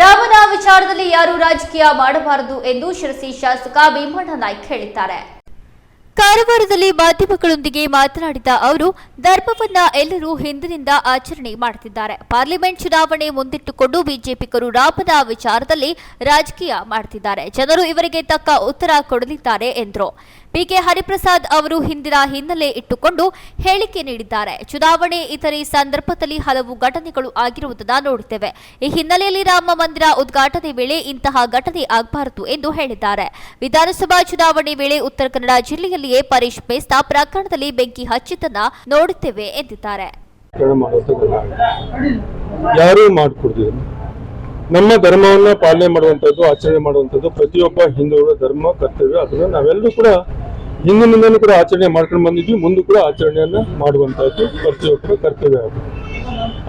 ರಾಮನ ವಿಚಾರದಲ್ಲಿ ಯಾರು ರಾಜಕೀಯ ಮಾಡಬಾರದು ಎಂದು ಶಿರಸಿ ಶಾಸಕ ಭೀಮಣ್ಣ ನಾಯ್ಕ ಹೇಳಿದ್ದಾರೆ. ಕಾರವಾರದಲ್ಲಿ ಮಾಧ್ಯಮಗಳೊಂದಿಗೆ ಮಾತನಾಡಿದ ಅವರು, ಧರ್ಮವನ್ನ ಎಲ್ಲರೂ ಹಿಂದಿನಿಂದ ಆಚರಣೆ ಮಾಡುತ್ತಿದ್ದಾರೆ ಪಾರ್ಲಿಮೆಂಟ್ ಚುನಾವಣೆ ಮುಂದಿಟ್ಟುಕೊಂಡು ಬಿಜೆಪಿಗರು ರಾಮನ ವಿಚಾರದಲ್ಲಿ ರಾಜಕೀಯ ಮಾಡುತ್ತಿದ್ದಾರೆ ಜನರು ಇವರಿಗೆ ತಕ್ಕ ಉತ್ತರ ಕೊಡಲಿದ್ದಾರೆ ಎಂದರು. ಪಿಕೆ ಹರಿಪ್ರಸಾದ್ ಅವರು ಹಿಂದಿನ ಹಿನ್ನೆಲೆ ಇಟ್ಟುಕೊಂಡು ಹೇಳಿಕೆ ನೀಡಿದ್ದಾರೆ. ಚುನಾವಣೆ ಇತರೆ ಸಂದರ್ಭದಲ್ಲಿ ಹಲವು ಘಟನೆಗಳು ಆಗಿರುವುದನ್ನು ನೋಡುತ್ತೇವೆ. ಈ ಹಿನ್ನೆಲೆಯಲ್ಲಿ ರಾಮ ಮಂದಿರ ಉದ್ಘಾಟನೆ ವೇಳೆ ಇಂತಹ ಘಟನೆ ಆಗಬಾರದು ಎಂದು ಹೇಳಿದ್ದಾರೆ. ವಿಧಾನಸಭಾ ಚುನಾವಣೆ ವೇಳೆ ಉತ್ತರ ಕನ್ನಡ ಜಿಲ್ಲೆಯಲ್ಲಿಯೇ ಪರೇಶ್ ಪ್ರಕರಣದಲ್ಲಿ ಬೆಂಕಿ ಹಚ್ಚಿದ್ದನ್ನ ನೋಡುತ್ತೇವೆ ಎಂದಿದ್ದಾರೆ. ಯಾರೂ ಮಾಡಿಕೊಡ್ತೀವಿ ನಮ್ಮ ಧರ್ಮವನ್ನ ಪಾಲನೆ ಮಾಡುವಂಥದ್ದು ಆಚರಣೆ ಮಾಡುವಂಥದ್ದು ಪ್ರತಿಯೊಬ್ಬ ಹಿಂದೂಗಳ ಧರ್ಮ, ಕರ್ತವ್ಯ, ಅದನ್ನು ನಾವೆಲ್ಲರೂ ಕೂಡ ಹಿಂದಿನಿಂದಲೂ ಕೂಡ ಆಚರಣೆ ಮಾಡ್ಕೊಂಡು ಬಂದಿದ್ವಿ. ಮುಂದೆ ಕೂಡ ಆಚರಣೆಯನ್ನ ಮಾಡುವಂತಹದ್ದು ಪ್ರತಿಯೊಬ್ಬರ ಕರ್ತವ್ಯ ಆಗಿದೆ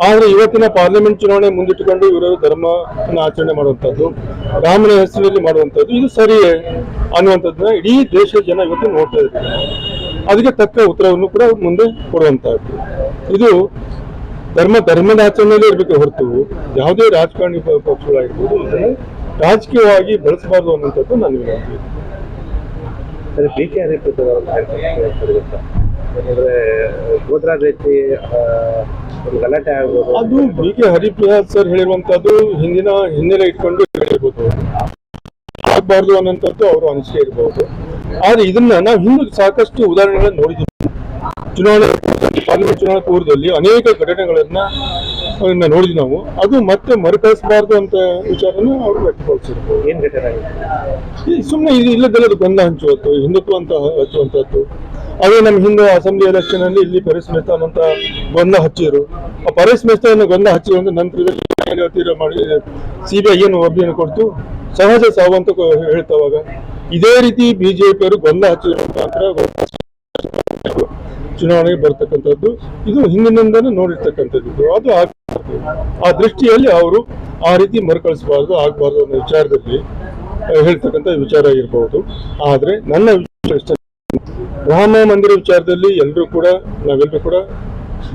ಆದ್ರೆ ಇವತ್ತಿನ ಪಾರ್ಲಿಮೆಂಟ್ ಚುನಾವಣೆ ಮುಂದಿಟ್ಟುಕೊಂಡು ಇವರು ಧರ್ಮವನ್ನು ಆಚರಣೆ ಮಾಡುವಂಥದ್ದು, ರಾಮನ ಹೆಸರಿನಲ್ಲಿ ಮಾಡುವಂಥದ್ದು, ಇದು ಸರಿಯೇ ಅನ್ನುವಂಥದ್ದನ್ನ ಇಡೀ ದೇಶದ ಜನ ಇವತ್ತು ನೋಡ್ತಾ ಇದ್ದಾರೆ. ಅದಕ್ಕೆ ತಕ್ಕ ಉತ್ತರವನ್ನು ಕೂಡ ಮುಂದೆ ಕೊಡುವಂತಹದ್ದು ಇದು ಧರ್ಮ, ಧರ್ಮದ ಆಚರಣೆಯಲ್ಲೇ ಇರಬೇಕು ಹೊರತು ಯಾವುದೇ ರಾಜಕಾರಣಿ ಪಕ್ಷಗಳಾಗಿರ್ಬೋದು ಇದನ್ನು ರಾಜಕೀಯವಾಗಿ ಬಳಸಬಾರದು ಅನ್ನುವಂಥದ್ದು ನನ್ನ ವಿನಂತಿ ಸರಿ ಬಿ ಕೆ ಗೊತ್ತಾ? ಅಂದ್ರೆ ಗೋದ್ರಾ ರೀತಿ ಒಂದು ಆಗ್ಬೋದು. ಅದು ಬಿ ಕೆ ಹರಿಪ್ರಸಾದ್ ಸರ್ ಹೇಳಿರುವಂತದ್ದು ಹಿಂದಿನ ಹಿನ್ನೆಲೆ ಇಟ್ಕೊಂಡು ಹೇಳಿರ್ಬೋದು ಆಗಬಾರ್ದು ಅನ್ನೋಂಥದ್ದು ಅವರು ಅನಿಸಿಕೆ ಇರಬಹುದು ಆದ್ರೆ ಇದನ್ನ ನಾವು ಹಿಂದೆ ಸಾಕಷ್ಟು ಉದಾಹರಣೆಗಳನ್ನ ನೋಡಿದ್ದೀವಿ. ಚುನಾವಣೆ, ಪಾರ್ಲಿಮೆಂಟ್ ಚುನಾವಣೆ ಪೂರ್ವದಲ್ಲಿ ಅನೇಕ ಘಟನೆಗಳನ್ನ ಅವನ್ನ ನೋಡಿದ್ವಿ ನಾವು. ಅದು ಮತ್ತೆ ಮರುಕಳಿಸಬಾರ್ದು ಅಂತ ವಿಚಾರನ ಅವರು ವ್ಯಕ್ತಪಡಿಸಿದ್ರು. ಏನ್ ಸುಮ್ಮನೆ ಇದು ಇಲ್ಲದೆಲ್ಲದು ಗಂಧ ಹಂಚುವತ್ತು ಹಿಂದುತ್ವ ಅಂತ ಹಚ್ಚುವಂಥದ್ದು ಅದೇ ನಮ್ಮ ಹಿಂದೆ ಅಸೆಂಬ್ಲಿ ಎಲೆಕ್ಷನ್ ಅಲ್ಲಿ ಇಲ್ಲಿ ಪರೇಶ್ ಅಂತ ಗೊಂದ ಹಚ್ಚಿದ್ರು ಆ ಪರೇಶ್ ಮೆಹ್ತಾವನ್ನು ಹಚ್ಚಿರು ಅಂದ್ರೆ ನಂತರದಲ್ಲಿ ಮಾಡಿ ಸಿಬಿಐ ಏನು ವರದಿಯನ್ನು ಕೊಡ್ತು? ಸಹಜ ಸಾವು ಅಂತ ಹೇಳ್ತಾವಾಗ ಇದೇ ರೀತಿ ಬಿಜೆಪಿಯವರು ಗೊಂದ ಹಚ್ಚಿದ ಮುಖಾಂತರ ಚುನಾವಣೆಗೆ ಬರ್ತಕ್ಕಂಥದ್ದು. ಇದು ಹಿಂದಿನಿಂದಲೂ ನೋಡಿರ್ತಕ್ಕಂಥದ್ದು. ಅದು ಆ ದೃಷ್ಟಿಯಲ್ಲಿ ಅವರು ಆ ರೀತಿ ಮರುಕಳಿಸಬಾರ್ದು, ಆಗಬಾರ್ದು ಅನ್ನೋ ವಿಚಾರದಲ್ಲಿ ಹೇಳ್ತಕ್ಕಂಥ ವಿಚಾರ ಇರಬಹುದು ಆದ್ರೆ ನನ್ನ. ರಾಮ ಮಂದಿರ ವಿಚಾರದಲ್ಲಿ ಎಲ್ಲರೂ ಕೂಡ ನಾವೆಲ್ಲರೂ ಕೂಡ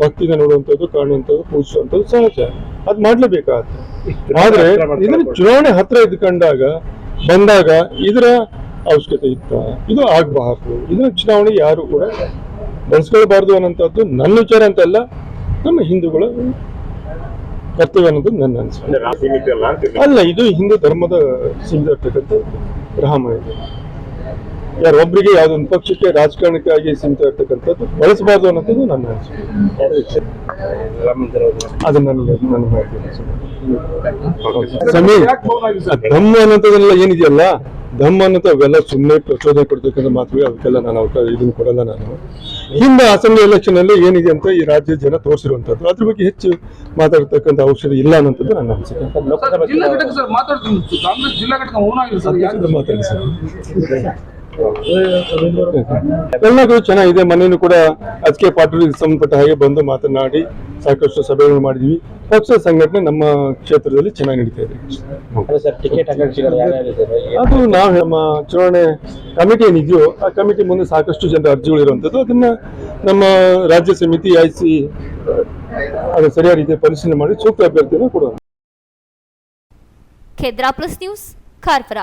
ಭಕ್ತಿಯಿಂದ ನೋಡುವಂಥದ್ದು, ಕಾಣುವಂಥದ್ದು, ಪೂಜಿಸುವಂಥದ್ದು ಸಹಜ. ಅದು ಮಾಡ್ಲೇಬೇಕಾಗುತ್ತೆ. ಆದ್ರೆ ಇದನ್ನ ಚುನಾವಣೆ ಹತ್ರ ಇದ್ಕೊಂಡಾಗ, ಬಂದಾಗ ಇದರ ಅವಶ್ಯಕತೆ ಇತ್ತ. ಇದು ಆಗಬಾರ್ದು. ಇದನ್ನ ಚುನಾವಣೆ ಯಾರು ಕೂಡ ಬಳಸ್ಕೊಳ್ಬಾರ್ದು ಅನ್ನೋಂಥದ್ದು ನನ್ನ ವಿಚಾರ ಅಂತಲ್ಲ, ನಮ್ಮ ಹಿಂದೂಗಳ ಕರ್ತವ್ಯ ಅನ್ನೋದು ನನ್ನ ಅನಿಸಿಕೆ. ಅಲ್ಲ ಇದು ಹಿಂದೂ ಧರ್ಮದ ಸೀಮಿತ ರಾಮ ಇದು. ಯಾರೊಬ್ಬರಿಗೆ ಯಾವುದೊಂದು ಪಕ್ಷಕ್ಕೆ ರಾಜಕಾರಣಕ್ಕಾಗಿ ಸೀಮಿತ ಇರ್ತಕ್ಕಂಥದ್ದು ಬಳಸಬಾರ್ದು ಅನ್ನೋದು ನನ್ನ ಅನಿಸಿಕೆ. ಅದು ನನಗೆ ನನ್ನ ಮಾಹಿತಿ. ಸಮೀರ್ ಧರ್ಮ ಅನ್ನೋದೆಲ್ಲ ಏನಿದೆಯಲ್ಲ? ಧಮ್ಮ ಅನ್ನೋದು ಅವೆಲ್ಲ ಸುಮ್ಮನೆ ಪ್ರಚೋದನೆ ಕೊಡ್ತಕ್ಕಂಥ ಮಾತು ಅದಕ್ಕೆಲ್ಲ ನಾನು ಅವಕಾಶ ಇದನ್ನು ಕೊಡಲ್ಲ ನಾನು. ಹಿಂದೆ ಅಸೆಂಬ್ಲಿ ಎಲೆಕ್ಷನ್ ಅಲ್ಲಿ ಏನಿದೆ ಅಂತ ಈ ರಾಜ್ಯದ ಜನ ತೋರಿಸಿರುವಂತದ್ದು ಅದ್ರ ಬಗ್ಗೆ ಹೆಚ್ಚು ಮಾತಾಡ್ತಕ್ಕಂಥ ಅವಶ್ಯಕತೆ ಇಲ್ಲ ಅನ್ನೋದು ನನ್ನ ಅನಿಸಿಕೆ. ಮಾತಾಡಿ ಸರ್. ಚೆನ್ನಾಗಿದೆ. ಮನೆಯೂ ಕೂಡ ಅದಕ್ಕೆ ಪಾಟೀಲ್ ಸಂಬಂಧಪಟ್ಟ ಹಾಗೆ ಬಂದು ಮಾತನಾಡಿ ಸಾಕಷ್ಟು ಸಭೆಗಳು ಮಾಡಿದ್ವಿ. ಪಕ್ಷ ಸಂಘಟನೆ ನಮ್ಮ ಕ್ಷೇತ್ರದಲ್ಲಿ ಚೆನ್ನಾಗಿ ನಡೀತಾ ಇದೆ. ಅದೇ ಸರ್ ಟಿಕೆಟ್ ಆಕಾಂಕ್ಷಿಗಳು ಯಾರ್ಯಾರಿದ್ದಾರೆ ಅದು ನಾವು ನಮ್ಮ ಚುನಾವಣೆ ಕಮಿಟಿ ಏನಿದೆಯೋ ಆ ಕಮಿಟಿ ಮುಂದೆ ಸಾಕಷ್ಟು ಜನರ ಅರ್ಜಿಗಳು ಇರುವಂಥದ್ದು. ಅದನ್ನ ನಮ್ಮ ರಾಜ್ಯ ಸಮಿತಿ ಆಯ್ಸಿ ಅದು ಸರಿಯಾದ ರೀತಿಯ ಪರಿಶೀಲನೆ ಮಾಡಿ ಸೂಕ್ತ ಅಭ್ಯರ್ಥಿಯನ್ನು ಕೊಡುವಂಥ ಖೇದ್ರಾ ಪ್ಲಸ್ ನ್ಯೂಸ್ ಕಾರವಾರ